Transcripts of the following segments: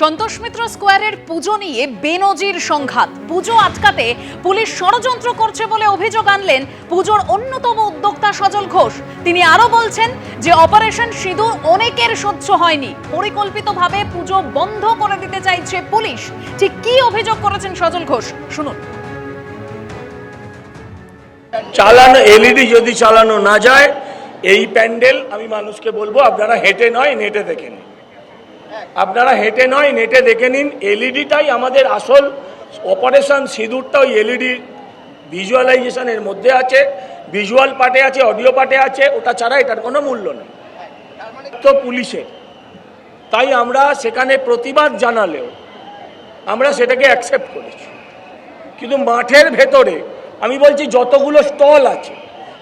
সন্তোষ মিত্র স্কোয়ারের পুজো নিয়ে বেনজির সংঘাত। পুজো আটকাতে পুলিশ ষড়যন্ত্র করছে বলে অভিযোগ আনলেন পুজোর অন্যতম উদ্যোক্তা সজল ঘোষ। তিনি আরও বলছেন যে অপারেশন সিঁদুর অনেকের সহ্য হয়নি। পরিকল্পিতভাবে পুজো বন্ধ করে দিতে চাইছে পুলিশ। ঠিক কি অভিযোগ করেছেন সজল ঘোষ? শুনুন। চালানো, এলইডি যদি চালানো না যায়, এই প্যান্ডেল, আমি মানুষকে বলব, আপনারা হেঁটে নয়, নেটে দেখে নিন। আপনারা হেঁটে নয়, নেটে দেখে নিন, এলইডিটাই আমাদের আসল অপারেশন সিঁদুরটা, ওই এলইডি ভিজুয়ালাইজেশনের মধ্যে আছে, ভিজুয়াল পার্টে আছে, অডিও পার্টে আছে, ওটা ছাড়া এটার কোনো মূল্য নেই। তো পুলিশের তাই আমরা সেখানে প্রতিবাদ জানালেও আমরা সেটাকে অ্যাকসেপ্ট করেছি। কিন্তু মাঠের ভেতরে, আমি বলছি যতগুলো স্টল আছে,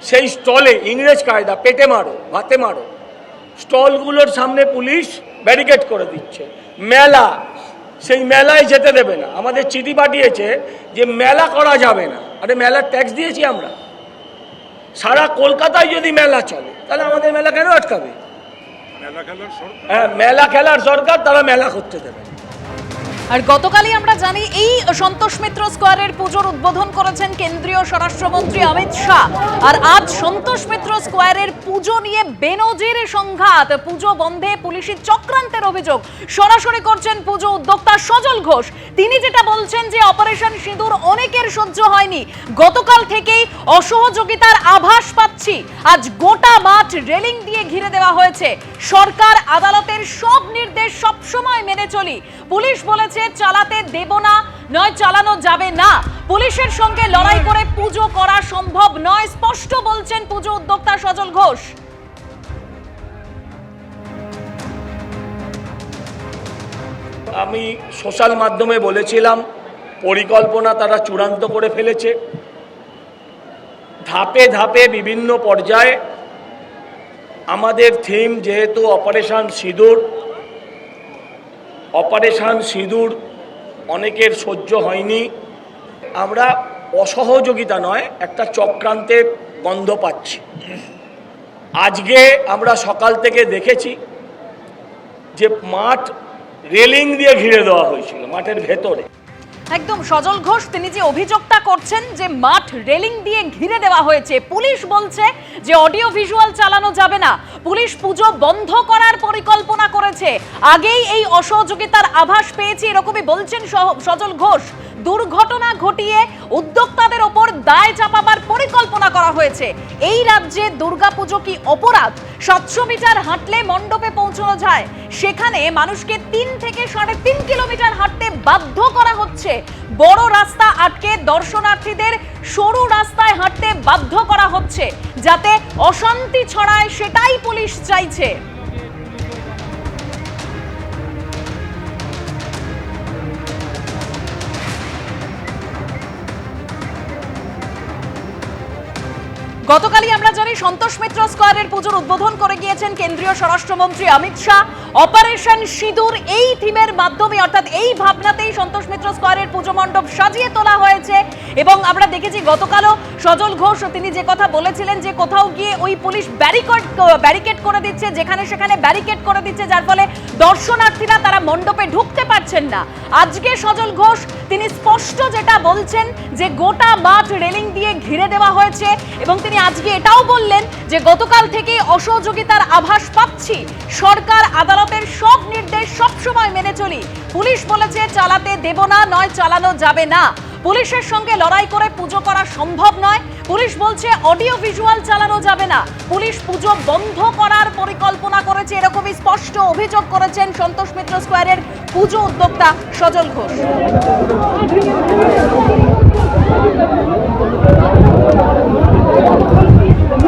সেই স্টলে ইংরেজ কায়দা, পেটে মারো, ভাতে মারো, স্টলগুলোর সামনে পুলিশ ব্যারিকেড করে দিচ্ছে। মেলা সেই মেলায় যেতে দেবে না। আমাদের চিঠি পাঠিয়েছে যে মেলা করা যাবে না। আরে মেলার ট্যাক্স দিয়েছি আমরা। সারা কলকাতায় যদি মেলা চলে তাহলে আমাদের মেলা কেন আটকাবে? হ্যাঁ মেলা খেলার সরকার তারা মেলা করতে দেবে। আর গতকালই আমরা জানি এই সন্তোষ মিত্র স্কোয়ারের পুজোর উদ্বোধন করেছেন কেন্দ্রীয় স্বরাষ্ট্রমন্ত্রী অমিত শাহ। আর আজ সন্তোষ মিত্র স্কোয়ারের পুজো নিয়ে বেনজির সংঘাত, পুজো বন্ধে পুলিশের চক্রান্তের অভিযোগ। সরাসরি করছেন পুজো উদ্যোক্তা সজল ঘোষ। তিনি যেটা বলছেন যে অপারেশন সিঁদুর অনেকের সহ্য হয়নি। গতকাল থেকেই অসহযোগিতার আভাস পাচ্ছি। আজ গোটা মাঠ রেলিং দিয়ে ঘিরে দেওয়া হয়েছে। সরকার, আদালতের সব নির্দেশ সব সময় মেনে চলি। পুলিশ বলেছে চালাতে দেব না, নয় চালানো যাবে না। পুলিশের সঙ্গে লড়াই করে পুজো করা সম্ভব নয়, স্পষ্ট বলছেন পুজো উদ্যোক্তা সজল ঘোষ। আমি সোশ্যাল মাধ্যমে বলেছিলাম, পরিকল্পনা তারা চূড়ান্ত করে ফেলেছে। ধাপে ধাপে বিভিন্ন পর্যায়ে আমাদের থিম যেহেতু অপারেশন সিঁদুর অপারেশন সিঁদুর অনেকের সহ্য হয়নি। আমরা অসহযোগিতা নয়, একটা চক্রান্তের গন্ধ পাচ্ছি। আজকে আমরা সকাল থেকে দেখেছি যে মাঠ রেলিং দিয়ে ঘিরে দেওয়া হয়েছিল, মাঠের ভেতরে। একদম সজল ঘোষ, তিনি যে অভিযোগটা করছেন যে মাঠ রেলিং দিয়ে ঘিরে দেওয়া হয়েছে, পুলিশ বলছে যে অডিও ভিজুয়াল চালানো যাবে না। পুলিশ পুজো বন্ধ করার পরিকল্পনা করেছে। আগেই এই অসহযোগিতার আভাস পেয়েছি, এরকমই বলছেন সজল ঘোষ। দুর্ঘটনা ঘটিয়ে উদ্যোক্তাদের ওপর দায় হয়েছে এই রাজ্যে দুর্গাপুজো কি অপরাধ? সাতশো মিটার হাঁটলে মণ্ডপে পৌঁছানো যায়। সেখানে মানুষকে তিন থেকে সাড়ে তিন কিলোমিটার হাঁটতে বাধ্য করা হচ্ছে। বড় রাস্তা আটকে দর্শনার্থীদের সরু রাস্তায় হাঁটতে বাধ্য করা হচ্ছে। যাতে অশান্তি ছড়ায় সেটাই পুলিশ চাইছে। গতকালই আমরা সন্তোষ মিত্র স্কোয়ারের পুজোর উদ্বোধন করে গিয়েছেন কেন্দ্রীয় স্বরাষ্ট্রমন্ত্রী অমিত শাহ। অপারেশন সিঁদুর এই থিমের মাধ্যমে, অর্থাৎ এই ভাবনাতেই সন্তোষ মিত্র স্কোয়ারের পুজো মণ্ডপ সাজিয়ে তোলা হয়েছে। এবং আমরা দেখেছি গতকালও সজল ঘোষ, তিনি যে কথা বলেছিলেন যে কোথাও গিয়ে ওই পুলিশ ব্যারিকেড ব্যারিকেড করে দিচ্ছে, যেখানে সেখানে ব্যারিকেড করে দিচ্ছে, যার ফলে দর্শনার্থীরা তারা মণ্ডপে ঢুকতে পারছেন না। আজকে সজল ঘোষ, তিনি স্পষ্ট যেটা বলছেন যে গোটা মাঠ রেলিং দিয়ে ঘিরে দেওয়া হয়েছে এবং তিনি আজকে এটাও বললেন যে গতকাল থেকে অসহযোগিতার আভাস পাচ্ছি। সরকার, আদালতের সব নির্দেশ সব সময় মেনে চলি। পুলিশ বলেছে, চালাতে দেব না, নয় চালানো যাবে না। পুলিশের সঙ্গে লড়াই করে পুজো করা সম্ভব নয়। পুলিশ বলছে, অডিও ভিজুয়াল চালানো যাবে না। পুলিশ পুজো বন্ধ করার পরিকল্পনা করেছে, এরকমই স্পষ্ট অভিযোগ করেছেন সন্তোষ মিত্র স্কোয়ারের পুজো উদ্যোক্তা সজল ঘোষ।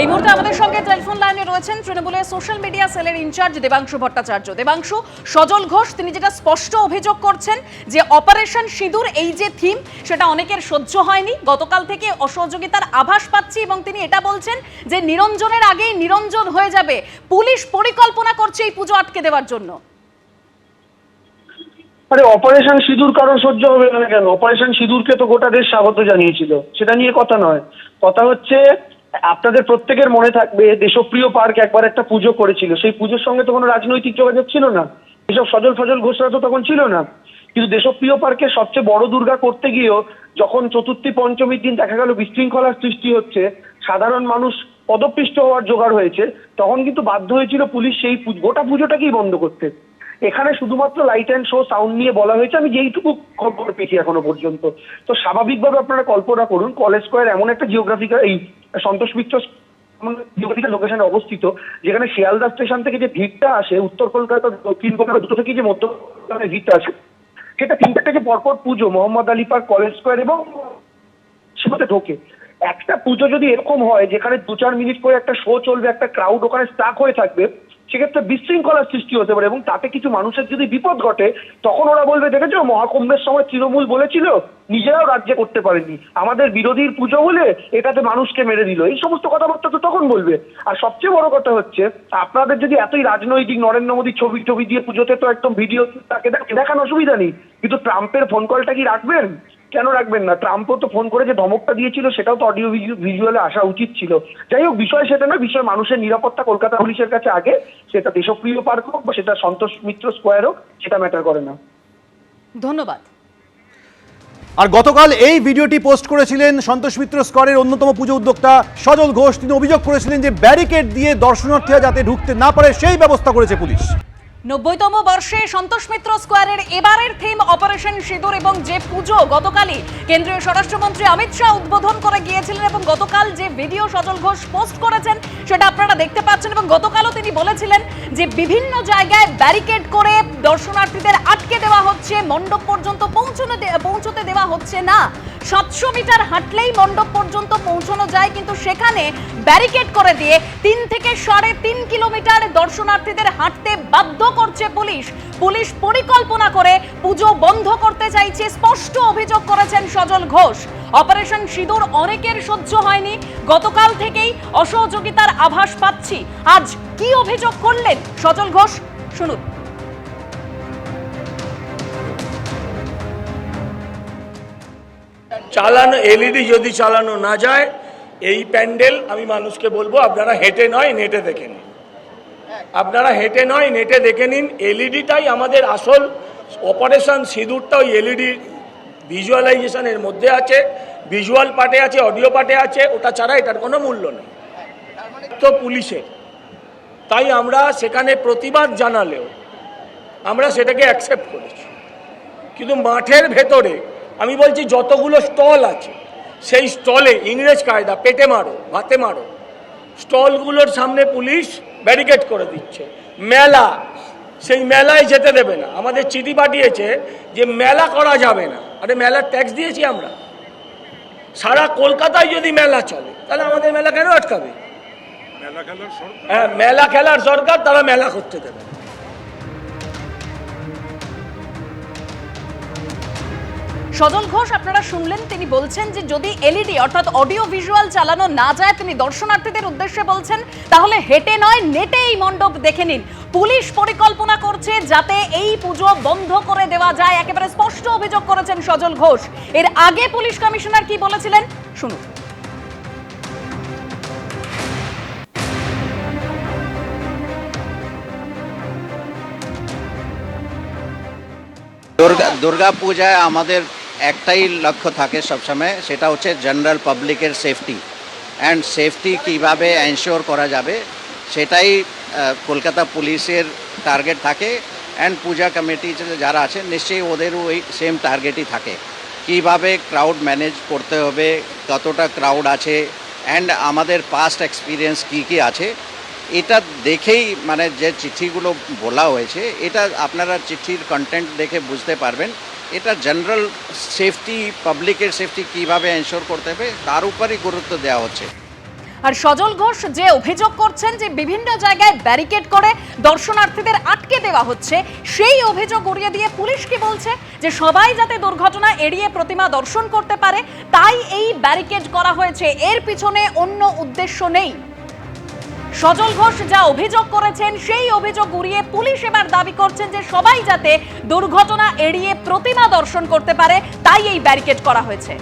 এই মুহূর্তে আমাদের সঙ্গে টেলিফোন লাইনে রয়েছেন তৃণমূলের সোশ্যাল মিডিয়া সেলের ইনচার্জ দেবাংশু ভট্টাচার্য। দেবাংশু, সজল ঘোষ, তিনি যেটা স্পষ্ট অভিযোগ করছেন যে অপারেশন সিঁদুর, এই যে থিম সেটা অনেকের সহ্য হয়নি। গতকাল থেকে অসহযোগিতার আভাস পাচ্ছি এবং তিনি এটা বলছেন যে নিরঞ্জনের আগেই নিরঞ্জন হয়ে যাবে। পুলিশ পরিকল্পনা করছে এই পুজো আটকে দেওয়ার জন্য। আরে অপারেশন সিঁদুর কারও সহ্য হবে না কেন? অপারেশন সিঁদুরকে তো গোটা দেশ স্বাগত জানিয়েছিল। সেটা নিয়ে কথা নয়। কথা হচ্ছে আপনাদের প্রত্যেকের মনে থাকবে, দেশপ্রিয় পার্ক একবার একটা পুজো করেছিল। সেই পুজোর সঙ্গে তো কোনো রাজনৈতিক যোগাযোগ ছিল না। এসব সজল ফজল ঘোষরা তো তখন ছিল না। কিন্তু দেশপ্রিয় পার্কের সবচেয়ে বড় দুর্গা করতে গিয়েও যখন চতুর্থী পঞ্চমীর দিন দেখা গেল বিশৃঙ্খলার সৃষ্টি হচ্ছে, সাধারণ মানুষ পদপিষ্ট হওয়ার জোগাড় হয়েছে, তখন কিন্তু বাধ্য হয়েছিল পুলিশ সেই গোটা পুজোটাকেই বন্ধ করতে। এখানে শুধুমাত্র লাইট অ্যান্ড শো সাউন্ড নিয়ে বলা হয়েছে, আমি যেইটুকু খবর পেয়েছি এখনও পর্যন্ত। তো স্বাভাবিকভাবে আপনারা কল্পনা করুন, কলেজ স্কোয়ার এমন একটা জিওগ্রাফিক্যাল এই সন্তোষ মিত্র জিওগ্রাফিক্যাল লোকেশনে অবস্থিত, যেখানে শিয়ালদা স্টেশন থেকে যে ভিড়টা আসে, উত্তর কলকাতা, দক্ষিণ কলকাতা দুটো থেকে যে মধ্য ভিড়টা আসে, সেটা তিনটা থেকে পরপর puja, Mohammad Ali park college square এবং সেটাতে ঢোকে। একটা পুজো যদি এরকম হয়, যেখানে দু চার মিনিট করে একটা শো চলবে, একটা ক্রাউড ওখানে স্টাক হয়ে থাকবে সেক্ষেত্রে বিশৃঙ্খলার সৃষ্টি হতে পারে এবং তাতে কিছু মানুষের যদি বিপদ ঘটে, তখন ওরা বলবে, দেখেছ, মহাকুম্ভের সময় তৃণমূল বলেছিল, নিজেরাও রাজ্যে করতে পারেনি আমাদের বিরোধীর পুজো বলে এটাতে মানুষকে মেরে দিল। এই সমস্ত কথাবার্তা তো তখন বলবে। আর সবচেয়ে বড় কথা হচ্ছে, আপনাদের যদি এতই রাজনৈতিক নরেন্দ্র মোদীর ছবি ছবি দিয়ে পুজোতে তো একদম ভিডিও তাকে দেখ- দেখানো অসুবিধা নেই। কিন্তু ট্রাম্পের ফোন কলটা কি রাখবেন? কেন রাখবেন না? ট্রাম্পও তো ফোন করে যে ধমকটা দিয়েছিল সেটাও তো অডিও ভিজুয়ালে আসা উচিত ছিল। যাই হোক বিষয় সেটা না বিষয় মানুষের নিরাপত্তা কলকাতা পুলিশের কাছে আগে সেটা দেশপ্রিয় পার্ক হোক বা সেটা সন্তোষ মিত্র স্কোয়ার হোক সেটা ম্যাটার করে না। ধন্যবাদ। আর গতকাল এই ভিডিওটি পোস্ট করেছিলেন সন্তোষ মিত্র স্কোয়ারের অন্যতম পুজো উদ্যোক্তা সজল ঘোষ। তিনি অভিযোগ করেছিলেন যে ব্যারিকেড দিয়ে দর্শনার্থীরা যাতে ঢুকতে না পারে সেই ব্যবস্থা করেছে পুলিশ। নব্বইতম বর্ষে সন্তোষ মিত্র স্কোয়ারের এবারের থিম অপারেশন সিঁদুর এবং যে পুজো গতকালই কেন্দ্রীয় স্বরাষ্ট্রমন্ত্রী অমিত শাহ উদ্বোধন করে গিয়েছিলেন এবং গতকাল যে ভিডিও সজল ঘোষ পোস্ট করেছেন, সেটা আপনারা দেখতে পাচ্ছেন এবং গতকালও তিনি বলেছিলেন যে বিভিন্ন জায়গায় ব্যারিকেড করে দর্শনার্থীদের আটকে দেওয়া হচ্ছে, মণ্ডপ পর্যন্ত পৌঁছানো পৌঁছতে দেওয়া হচ্ছে না। সাতশো মিটার হাঁটলেই মণ্ডপ পর্যন্ত পৌঁছানো যায়, কিন্তু সেখানে ব্যারিকেড করে দিয়ে তিন থেকে সাড়ে তিন কিলোমিটার দর্শনার্থীদের হাঁটতে বাধ্য করছে পুলিশ। পুলিশ পরিকল্পনা করে পুজো বন্ধ করতে চাইছে, স্পষ্ট অভিযোগ করেছেন সজল ঘোষ। অপারেশন সিঁদুর অনেকের সহ্য হয়নি। গতকাল থেকেই অসহযোগিতার আভাস পাচ্ছি। আজ কি অভিযোগ করলেন সজল ঘোষ? শুনুন। চালানো, এলইডি যদি চালানো না যায়, এই প্যান্ডেল, আমি মানুষকে বলব, আপনারা হেঁটে নয়, নেটে দেখে আপনারা হেঁটে নয়, নেটে দেখে নিন, এলইডিটাই আমাদের আসল অপারেশন, সিঁদুরটা ওই এলইডি ভিজুয়ালাইজেশনের মধ্যে আছে, ভিজুয়াল পার্টে আছে, অডিও পার্টে আছে, ওটা ছাড়া এটার কোনো মূল্য নেই। তো পুলিশের। তাই আমরা সেখানে প্রতিবাদ জানালেও আমরা সেটাকে অ্যাকসেপ্ট করেছি। কিন্তু মাঠের ভেতরে, আমি বলছি যতগুলো স্টল আছে, সেই স্টলে ইংরেজ কায়দা, পেটে মারো, ভাতে মারো, স্টলগুলোর সামনে পুলিশ ব্যারিকেড করে দিচ্ছে। মেলা সেই মেলায় যেতে দেবে না। আমাদের চিঠি পাঠিয়েছে যে মেলা করা যাবে না। আরে মেলার ট্যাক্স দিয়েছি আমরা। সারা কলকাতায় যদি মেলা চলে তাহলে আমাদের মেলা কেন আটকাবে? হ্যাঁ মেলা খেলার সরকার তারা মেলা করতে দেবে। না। সজল ঘোষ, আপনারা শুনলেন, তিনি বলছেন যে যদি এলইডি, অর্থাৎ অডিও ভিজুয়াল চালানো না যায়, তিনি দর্শনার্থীদের উদ্দেশ্যে বলছেন, তাহলে হেঁটে নয়, নেটে এই মণ্ডপ দেখে নিন। পুলিশ পরিকল্পনা করছে যাতে এই পুজো বন্ধ করে দেওয়া যায়, একেবারে স্পষ্ট অভিযোগ করেছেন সজল ঘোষ। এর আগে পুলিশ কমিশনার কি বলেছিলেন? শুনুন। দুর্গা পূজায় আমাদের একটাই লক্ষ্য থাকে সবসময়, সেটা হচ্ছে জেনারেল পাবলিকের সেফটি অ্যান্ড সেফটি কীভাবে এনশিওর করা যাবে, সেটাই কলকাতা পুলিশের টার্গেট থাকে। অ্যান্ড পূজা কমিটি যারা আছে, নিশ্চয়ই ওদেরও ওই সেম টার্গেটই থাকে। কীভাবে ক্রাউড ম্যানেজ করতে হবে, কতটা ক্রাউড আছে অ্যান্ড আমাদের পাস্ট এক্সপিরিয়েন্স কী কী আছে, এটা দেখেই মানে যে চিঠিগুলো বলা হয়েছে, এটা আপনারা চিঠির কন্টেন্ট দেখে বুঝতে পারবেন। এটা জেনারেল সেফটি পাবলিকের সেফটি কীভাবে এনশোর করতে হবে, তার উপরই গুরুত্ব দেওয়া হচ্ছে। আর সজল ঘোষ যে অভিযোগ করছেন যে বিভিন্ন জায়গায় ব্যারিকেড করে দর্শনার্থীদের আটকে দেওয়া হচ্ছে, সেই অভিযোগ উড়িয়ে দিয়ে পুলিশ কি বলছে? যে সবাই যাতে দুর্ঘটনা এড়িয়ে প্রতিমা দর্শন করতে পারে, তাই এই ব্যারিকেড করা হয়েছে। এর পিছনে অন্য উদ্দেশ্য নেই। সজল ঘোষ যা অভিযোগ করেছেন, সেই অভিযোগ উড়িয়ে পুলিশ এবার দাবি করছেন যে সবাই যাতে দুর্ঘটনা এড়িয়ে প্রতিমা দর্শন করতে পারে, তাই এই ব্যারিকেড করা হয়েছে।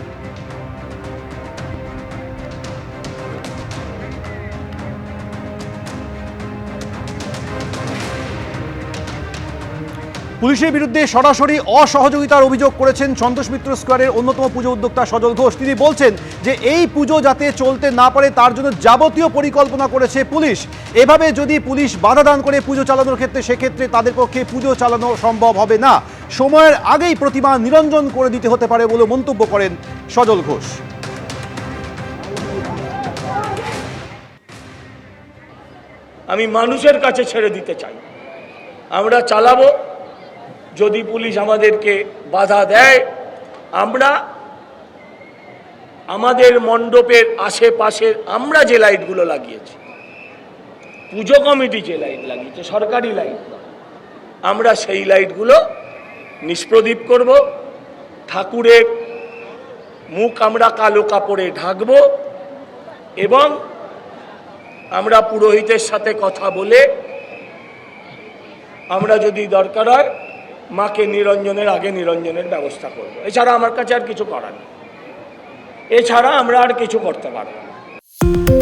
পুলিশের বিরুদ্ধে সরাসরি অসহযোগিতার অভিযোগ করেছেন সন্তোষ মিত্র স্কোয়ারের অন্যতম পুজো উদ্যোক্তা সজল ঘোষ। তিনি বলছেন যে এই পুজো যাতে চলতে না পারে, তার জন্য যাবতীয় পরিকল্পনা করেছে পুলিশ। এভাবে যদি পুলিশ বাধা দান করে পুজো চালানোর ক্ষেত্রে, সেক্ষেত্রে তাদের পক্ষে পুজো চালানো সম্ভব হবে না। সময়ের আগেই প্রতিমা নিরঞ্জন করে দিতে হতে পারে বলে মন্তব্য করেন সজল ঘোষ। আমি মানুষের কাছে ছেড়ে দিতে চাই। আমরা চালাবো। যদি পুলিশ আমাদেরকে বাধা দেয়, আমরা আমাদের মণ্ডপের আশেপাশের, আমরা যে লাইটগুলো লাগিয়েছি। পুজো কমিটি যে লাইট লাগিয়েছে, সরকারি লাইট আমরা সেই লাইটগুলো নিষ্প্রদীপ করব, ঠাকুরের মুখ আমরা কালো কাপড়ে ঢাকবো এবং আমরা পুরোহিতের সাথে কথা বলে, আমরা যদি দরকার হয়, মাকে নিরঞ্জনের আগে নিরঞ্জনের ব্যবস্থা করব। এছাড়া আমার কাছে আর কিছু করার নেই। এছাড়া আমরা আর কিছু করতে পারব না।